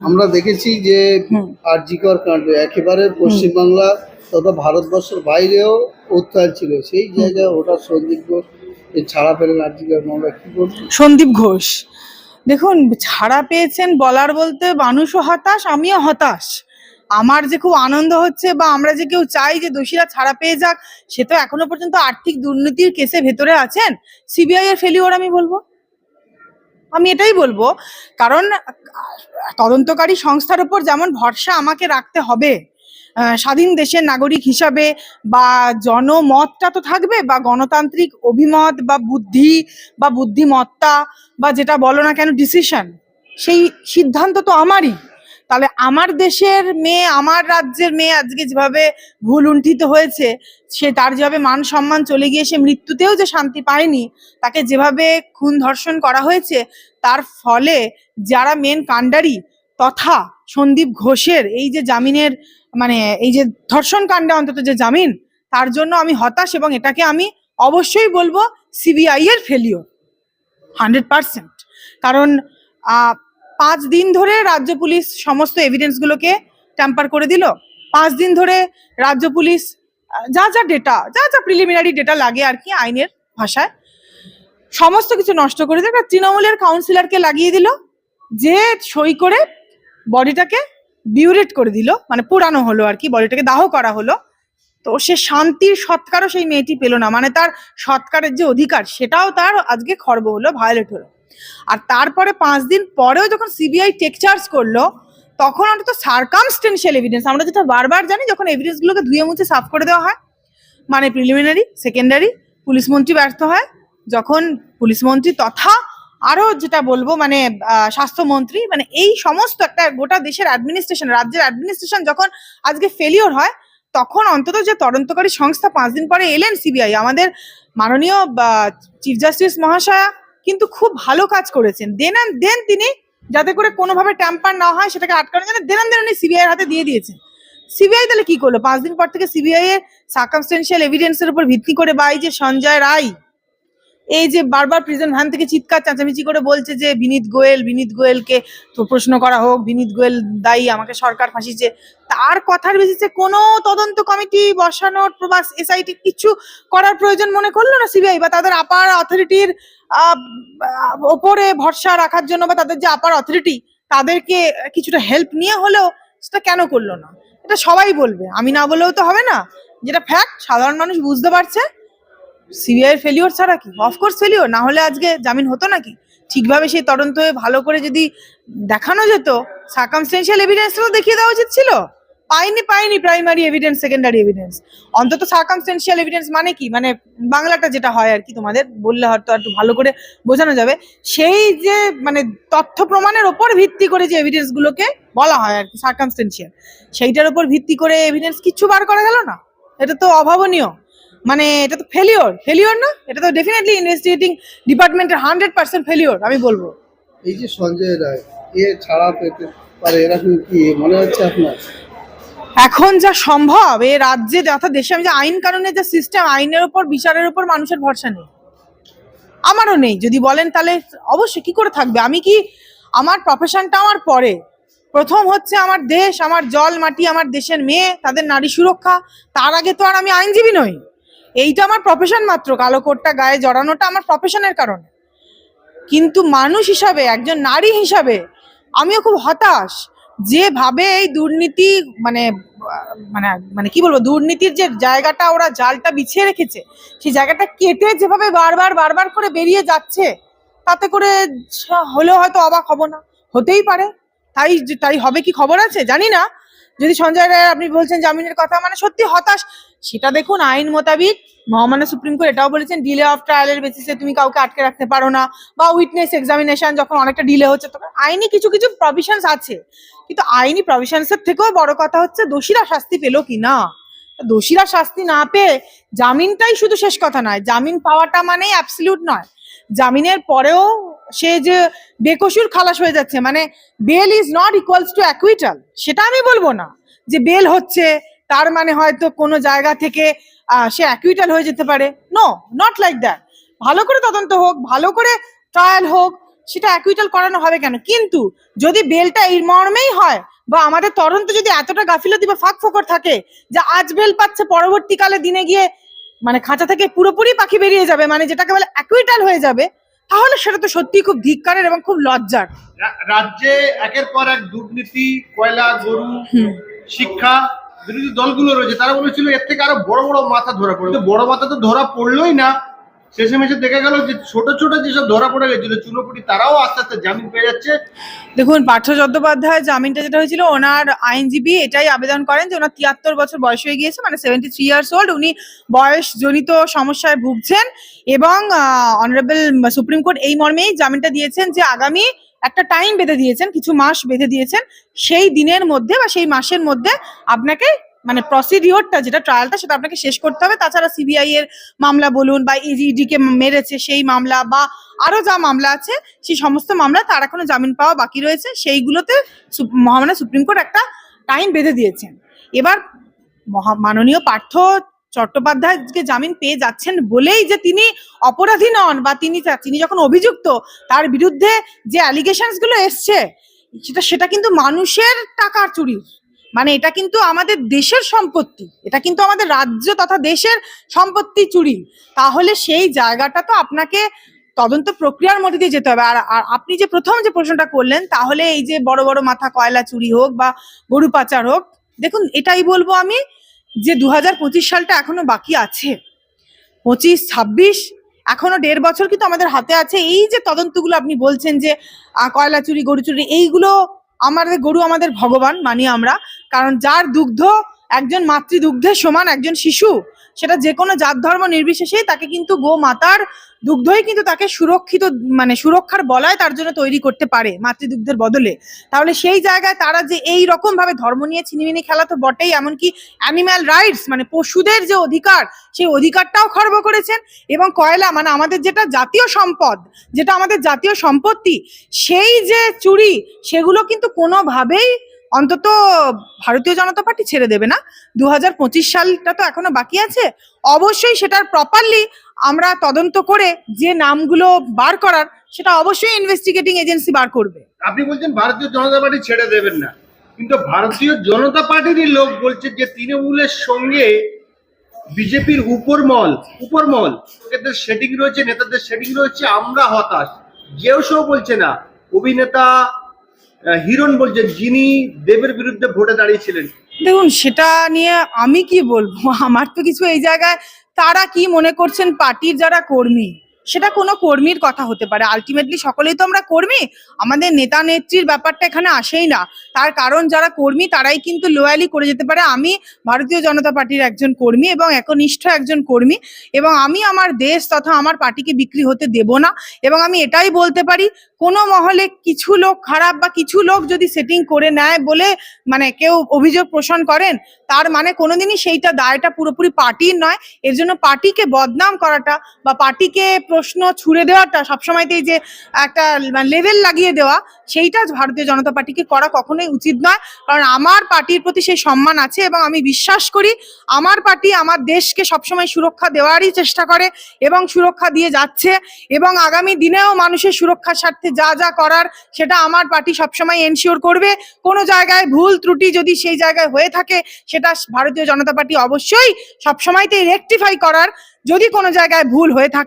আমরা দেখেছি যে হুম। আরজিকর কাণ্ড একেবারে পশ্চিমবাংলা তথা ভারতবর্ষের বাইরেও উত্তাল ছিল। সেই জায়গায় ওটা সন্দীপ ঘোষ ছাড়া পেলেন আরজিকর মামলা কি বলছেন সন্দীপ ঘোষ। দেখুন ছাড়া পেয়েছেন বলার বলতে মানুষও হতাশ আমিও হতাশ। আমার যে খুব আনন্দ হচ্ছে বা আমরা যে কেউ চাই যে দোষীরা ছাড়া পেয়ে যাক সে তো এখনও পর্যন্ত আর্থিক দুর্নীতির কেসে ভেতরে আছেন। সিবিআই এর ফেলিওর আমি বলব। আমি এটাই বলব, কারণ, তদন্তকারী সংস্থার উপর যেমন ভরসা আমাকে রাখতে হবে স্বাধীন দেশের নাগরিক হিসাবে বা জনমতটা তো থাকবে বা গণতান্ত্রিক অভিমত বা বুদ্ধি বা বুদ্ধিমত্তা বা যেটা বলো না কেন ডিসিশন সেই সিদ্ধান্ত তো আমারই। তাহলে আমার দেশের মেয়ে, আমার রাজ্যের মেয়ে আজকে যেভাবে ভুল উন্ঠিত হয়েছে, সে তার যেভাবে মান সম্মান চলে গিয়ে সে মৃত্যুতেও যে শান্তি পায়নি, তাকে যেভাবে খুন ধর্ষণ করা হয়েছে, তার ফলে যারা মেন কাণ্ডারি তথা সন্দীপ ঘোষের এই যে জামিনের মানে এই যে ধর্ষণ কাণ্ডে অন্তত যে জামিন, তার জন্য আমি হতাশ এবং এটাকে আমি অবশ্যই বলব সিবিআই এর ফেলিওর হান্ড্রেড পার্সেন্ট কারণ পাঁচ দিন ধরে রাজ্য পুলিশ সমস্ত এভিডেন্সগুলোকে ট্যাম্পার করে দিল। পাঁচ দিন ধরে রাজ্য পুলিশ, যা যা ডেটা যা যা প্রিলিমিনারি ডেটা লাগে আর কি আইনের ভাষায়, সমস্ত কিছু নষ্ট করে দিল। একটা তৃণমূলের কাউন্সিলরকে লাগিয়ে দিল, যে সই করে বডিটাকে বিউরেট করে দিল মানে পোড়ানো হলো আর কি বডিটাকে দাহ করা হলো। তো সে শান্তির সৎকারও সেই মেয়েটি পেল না মানে তার সৎকারের যে অধিকার, সেটাও তার আজকে খর্ব হলো ভায়োলেট হলো। আর তারপরে পাঁচ দিন পরেও যখন সিবিআই টেক চার্জ করল, তখন অন্তত সার্কামস্টেন্সিয়াল এভিডেন্স আমরা যেটা বারবার জানি যখন এভিডেন্সগুলোকে ধুয়ে মুছে সাফ করে দেওয়া হয় মানে প্রিলিমিনারি সেকেন্ডারি পুলিশ মন্ত্রী ব্যর্থ হয়, যখন পুলিশ মন্ত্রী তথা আরও যেটা বলব মানে স্বাস্থ্যমন্ত্রী মানে এই সমস্ত একটা গোটা দেশের অ্যাডমিনিস্ট্রেশন রাজ্যের অ্যাডমিনিস্ট্রেশন যখন আজকে ফেলিওর হয়, তখন অন্তত যে তদন্তকারী সংস্থা পাঁচ দিন পরে এলেন সিবিআই আমাদের মাননীয় চিফ জাস্টিস মহাশয়া কিন্তু খুব ভালো কাজ করেছেন। দেন অ্যান্ড দেন তিনি যাতে করে কোনোভাবে ট্যাম্পার না হয়, সেটাকে আটকানোর জন্য দেন অ্যান্ড দেন উনি সিবিআই এর হাতে দিয়ে দিয়েছেন। সিবিআই তাহলে কি করল? পাঁচ দিন পর থেকে সিবিআই এর সার্কামস্টেন্সিয়াল এভিডেন্সের উপর ভিত্তি করে বাই যে সঞ্জয় রায় এই যে বারবার প্রিজন ভ্যান থেকে চিৎকার, চেঁচামেচি করে বলছে যে, বিনীত গোয়েল, বিনীত গোয়েলকে তো প্রশ্ন করা হোক, বিনীত গোয়েল দায়ী, আমাকে সরকার ফাঁসিছে তার কথার বেসিসে কোনো তদন্ত কমিটি বসানোর প্রবাস এসআইটি কিছু করার প্রয়োজন মনে করল না সিবিআই বা তাদের আপার অথরিটির ওপরে ভরসা রাখার জন্য বা তাদের যে আপার অথরিটি তাদেরকে কিছুটা হেল্প নিয়ে হলেও সেটা কেন করল না? এটা সবাই বলবে। আমি না বলেও তো হবে না। যেটা ফ্যাক্ট সাধারণ মানুষ বুঝতে পারছে। সিবিআই ফেলিওর ছাড়া কি? অফকোর্স ফেলিওর না হলে আজকে জামিন হতো নাকি? ঠিকভাবে সেই তদন্ত হয়ে ভালো করে যদি দেখানো যেত সার্কামস্টেন্সিয়াল এভিডেন্স তো দেখিয়ে দেওয়া উচিত ছিল। পাইনি পাইনি প্রাইমারি এভিডেন্স সেকেন্ডারি এভিডেন্স অন্তত সার্কামস্টেন্সিয়াল এভিডেন্স মানে কি? মানে বাংলাটা যেটা হয় আর কি তোমাদের, বললে হয়তো একটু ভালো করে বোঝানো যাবে। সেই যে মানে তথ্য প্রমাণের ওপর ভিত্তি করে যে এভিডেন্স গুলোকে বলা হয় আর কি সার্কামস্টেন্সিয়াল সেইটার উপর ভিত্তি করে এভিডেন্স কিচ্ছু বার করা গেল না? এটা তো অভাবনীয়। মানে এটা তো ফেলিওর ফেলিওর না? এটা তো ডেফিনেটলি ইনভেস্টিগেটিং ডিপার্টমেন্টের হান্ড্রেড পার্সেন্ট ফেলিওর আমি বলব। এই যে সঞ্জয় রায় এ ছাড়া পেতে পারে এরকম কি মনে হচ্ছে আপনার? এখন যা সম্ভব এ রাজ্যে অর্থাৎ দেশে আমি যে আইন কানুনের যে সিস্টেম আইনের উপর বিচারের উপর মানুষের ভরসা নেই। আমারও নেই যদি বলেন তাহলে অবশ্যই কি করে থাকবে? আমি কি আমার প্রফেশনটা আমার পরে? প্রথম হচ্ছে আমার দেশ আমার জল মাটি আমার দেশের মেয়ে তাদের নারী সুরক্ষা তার আগে তো আর আমি আইনজীবী নই। এইটা আমার প্রফেশন মাত্র, কালো কোটটা গায়ে জড়ানোটা আমার প্রফেশনের কারণে। কিন্তু মানুষ হিসাবে, একজন নারী হিসাবে, আমিও খুব হতাশ যেভাবে এই দুর্নীতি মানে মানে মানে কি বলব, দুর্নীতির যে জায়গাটা ওরা জালটা বিছিয়ে রেখেছে, সেই জায়গাটা কেটে যেভাবে বারবার বারবার করে বেরিয়ে যাচ্ছে, তাতে করে হলেও হয়তো অবাক হব না। হতেই পারে। তাই তাই হবে কি খবর আছে? জানি না। যদি সঞ্জয় রায় আপনি বলছেন জামিনের কথা মানে সত্যি হতাশ, সেটা দেখুন, আইন মোতাবিক মহামান্য সুপ্রিম কোর্ট এটাও বলেছেন ডিলে অফ ট্রায়ালের বেসিসে তুমি কাউকে আটকে রাখতে পারো না, বা উইটনেস এক্সামিনেশন যখন অনেকটা ডিলে হচ্ছে, তখন আইনি কিছু কিছু প্রভিশনস আছে, কিন্তু আইনি প্রভিশনস এর থেকেও বড় কথা হচ্ছে দোষীরা শাস্তি পেল কি না? দোষীরা শাস্তি না পেয়ে জামিনটাই শুধু শেষ কথা নয়, জামিন পাওয়াটা মানেই অ্যাবসলিউট নয়, জামিনের পরেও সে যে বেকসুর খালাস হয়ে যাচ্ছে মানে bail is not equals to acquittal সেটা আমি বলব না। যে বেল হচ্ছে, তার মানে হয়তো কোনো জায়গা থেকে সে অ্যাকুইটাল হয়ে যেতে পারে। নো নট লাইক দ্যাট ভালো করে তদন্ত হোক, ভালো করে ট্রায়াল হোক, সেটা অ্যাকুইটাল করানো হবে কেন? কিন্তু যদি বেলটা এই মর্মেই হয়, বা আমাদের তদন্ত যদি এতটা গাফিলতি বা ফাঁক ফোকর থাকে, যে আজ বেল পাচ্ছে, পরবর্তীকালে দিনে গিয়ে মানে খাঁচা থেকে পুরোপুরি পাখি বেরিয়ে যাবে মানে যেটাকে বলে অ্যাকুইটাল হয়ে যাবে তাহলে সেটা তো সত্যি খুব ধিক্কারের এবং খুব লজ্জার। রাজ্যে একের পর এক দুর্নীতি কয়লা গরু শিক্ষা বিরোধী দলগুলো রয়েছে তারা বলেছিল এর থেকে আরও বড় বড় মাথা ধরা পড়বে। কিন্তু বড় মাথা তো ধরা পড়লোই না। শেষে মেশে দেখা গেল যে ছোট ছোট যেসব ধরা পড়ে গেছিল চুনোপুটি তারাও আস্তে আস্তে জামিন পেয়ে যাচ্ছে। দেখুন, পার্থ চট্টোপাধ্যায় জামিনটা যেটা হয়েছিল, ওনার আইনজীবী এটাই আবেদন করেন যে ওনার তিয়াত্তর বছর বয়স হয়ে গিয়েছে মানে সেভেন্টি থ্রি ইয়ার্স ওল্ড উনি বয়সজনিত সমস্যায় ভুগছেন এবং অনারেবল সুপ্রিম কোর্ট এই মর্মেই জামিনটা দিয়েছেন যে আগামী একটা টাইম বেঁধে দিয়েছেন, কিছু মাস বেঁধে দিয়েছেন, সেই দিনের মধ্যে বা সেই মাসের মধ্যে আপনাকে মানে প্রসিডিওরটা যেটা ট্রায়ালটা সেটা আপনাকে শেষ করতে হবে। তাছাড়া সিবিআই এর মামলা বলুন বা ইডি কে মেরেছে সেই মামলা বা আরও যা মামলা আছে, সেই সমস্ত মামলা তার এখনও জামিন পাওয়া বাকি রয়েছে। সেইগুলোতে মহামান্য সুপ্রিম কোর্ট একটা টাইম বেঁধে দিয়েছেন। এবার মহা- মাননীয় পার্থ চট্টোপাধ্যায়কে জামিন পেয়ে যাচ্ছেন বলেই যে তিনি অপরাধী নন বা তিনি তিনি যখন অভিযুক্ত, তার বিরুদ্ধে যে অ্যালিগেশনসগুলো এসছে, সেটা সেটা কিন্তু মানুষের টাকার চুরি মানে এটা কিন্তু আমাদের দেশের সম্পত্তি, এটা কিন্তু আমাদের রাজ্য তথা দেশের সম্পত্তি চুরি। তাহলে সেই জায়গাটা তো আপনাকে তদন্ত প্রক্রিয়ার মধ্যে দিয়ে যেতে হবে। আর আপনি যে প্রথম যে প্রশ্নটা করলেন, তাহলে এই যে বড় বড় মাথা কয়লা চুরি হোক বা গরু পাচার হোক, দেখুন এটাই বলব আমি যে দু হাজার পঁচিশ সালটা এখনও বাকি আছে। পঁচিশ, ছাব্বিশ, এখনও দেড় বছর কিন্তু আমাদের হাতে আছে। এই যে তদন্তগুলো আপনি বলছেন যে কয়লা চুরি, গরু চুরি, এইগুলো আমাদের, গরু আমাদের ভগবান, মানি আমরা। কারণ যার দুগ্ধ একজন মাতৃদুগ্ধের সমান একজন শিশু, সেটা যে কোনো জাত ধর্ম নির্বিশেষে তাকে কিন্তু গো মাতার দুগ্ধই কিন্তু তাকে সুরক্ষিত মানে সুরক্ষার বলয় তার জন্য তৈরি করতে পারে মাতৃদুগ্ধের বদলে। তাহলে সেই জায়গায় তারা যে এই রকম ভাবে ধর্ম নিয়ে ছিনিমিনি খেলা তো বটেই, এমনকি অ্যানিম্যাল রাইটস মানে পশুদের যে অধিকার, সেই অধিকারটাও খর্ব করেছেন। এবং কয়লা মানে আমাদের যেটা জাতীয় সম্পদ, যেটা আমাদের জাতীয় সম্পত্তি, সেই যে চুরি, সেগুলো কিন্তু কোনোভাবেই অন্তত ভারতীয় জনতা পার্টি ছেড়ে দেবে না। দু হাজার পঁচিশ সালটা তো এখনও বাকি আছে। অবশ্যই সেটার প্রপারলি আমরা তদন্ত করে যে নামগুলো বার করার, সেটা অবশ্যই ইনভেস্টিগেটিং এজেন্সি বার করবে। আপনি বলছেন ভারতীয় জনতা পার্টি ছেড়ে দেবেন না। কিন্তু ভারতীয় জনতা পার্টিরই লোক বলছে যে তৃণমূলের সঙ্গে বিজেপির উপরমল উপরমল এদের সেটিং রয়েছে, নেতাদের সেটিং রয়েছে, আমরা হতাশ। যেও সেও বলছে না। অভিনেতা হিরণ বলছেন, যিনি দেবের বিরুদ্ধে ভোটে দাঁড়িয়েছিলেন। দেখুন, সেটা নিয়ে আমি কি বলব? আমার তো কিছু এই জায়গায় তারা কি মনে করছেন, পার্টির যারা কর্মী, সেটা কোনো কর্মীর কথা হতে পারে। আলটিমেটলি সকলেই তো আমরা কর্মী। আমাদের নেতা নেত্রীর ব্যাপারটা এখানে আসেই না। তার কারণ যারা কর্মী, তারাই কিন্তু লোয়ালি করে যেতে পারে। আমি ভারতীয় জনতা পার্টির একজন কর্মী এবং একনিষ্ঠ একজন কর্মী এবং আমি আমার দেশ তথা আমার পার্টিকে বিক্রি হতে দেব না। এবং আমি এটাই বলতে পারি কোনো মহলে কিছু লোক খারাপ বা কিছু লোক যদি সেটিং করে নেয় বলে মানে কেউ অভিযোগ পোষণ করেন, তার মানে কোনোদিনই সেইটা দায়টা পুরোপুরি পার্টির নয়। এর জন্য পার্টিকে বদনাম করাটা বা পার্টিকে প্রশ্ন ছুড়ে দেওয়াটা সবসময়তেই যে একটা লেভেল লাগিয়ে দেওয়া, সেইটা ভারতীয় জনতা পার্টিকে করা কখনোই উচিত নয়। কারণ আমার পার্টির প্রতি সেই সম্মান আছে এবং আমি বিশ্বাস করি, আমার পার্টি আমার দেশকে সবসময় সুরক্ষা দেওয়ারই চেষ্টা করে এবং সুরক্ষা দিয়ে যাচ্ছে এবং আগামী দিনেও মানুষের সুরক্ষার স্বার্থে যা যা করার সেটা আমার পার্টি সবসময় এনশিওর করবে। কোনো জায়গায় ভুল ত্রুটি যদি সেই জায়গায় হয়ে থাকে, সেটা ভারতীয় জনতা পার্টি অবশ্যই সবসময়তেই রেকটিফাই করার। যদি কোনো জায়গায় ভুল হয়ে থাকে